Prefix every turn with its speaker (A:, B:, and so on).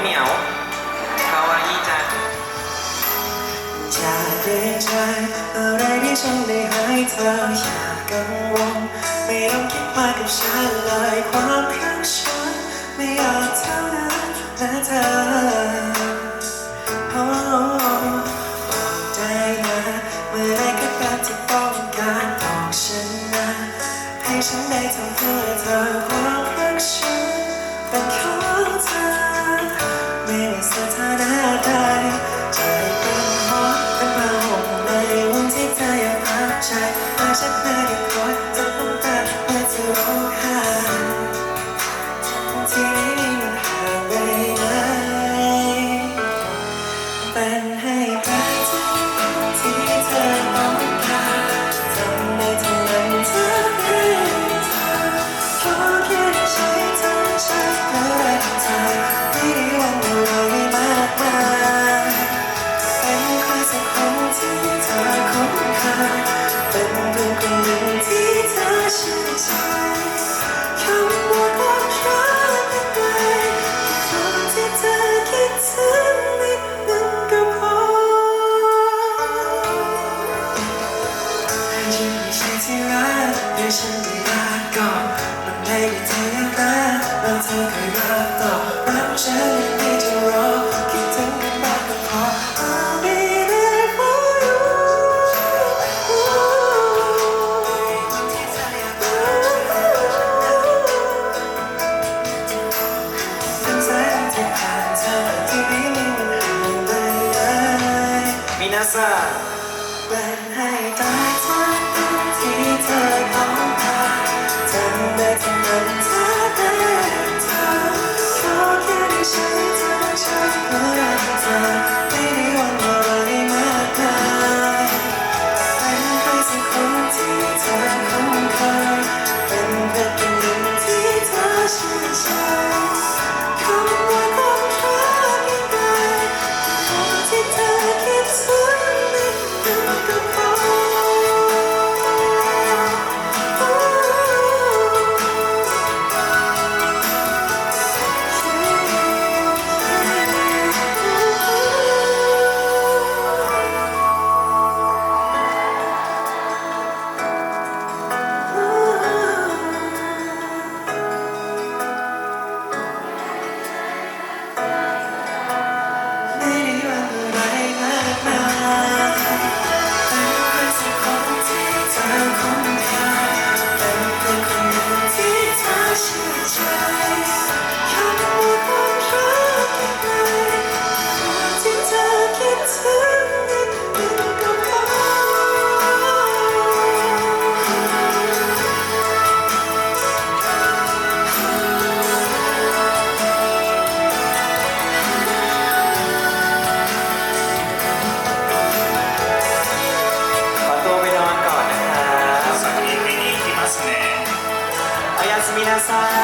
A: เหมียวคาวายี่จัง
B: อย่เกรงใจอะไรที่ฉันได้ให้เธออย่ากังวลไม่ต้องคิดมากกับฉันเลยความรักฉันไม่อากเท่านั้นและเธอ ไม่ ฉันไม่รักก่อนมันไม่มีเธอรักแล้วเธอเคยรักต่อรักฉันอย่างนี้
A: า
B: เป็นให้ตายทั้งที่เธอต้องการทำได้แค่งนั้น
A: side.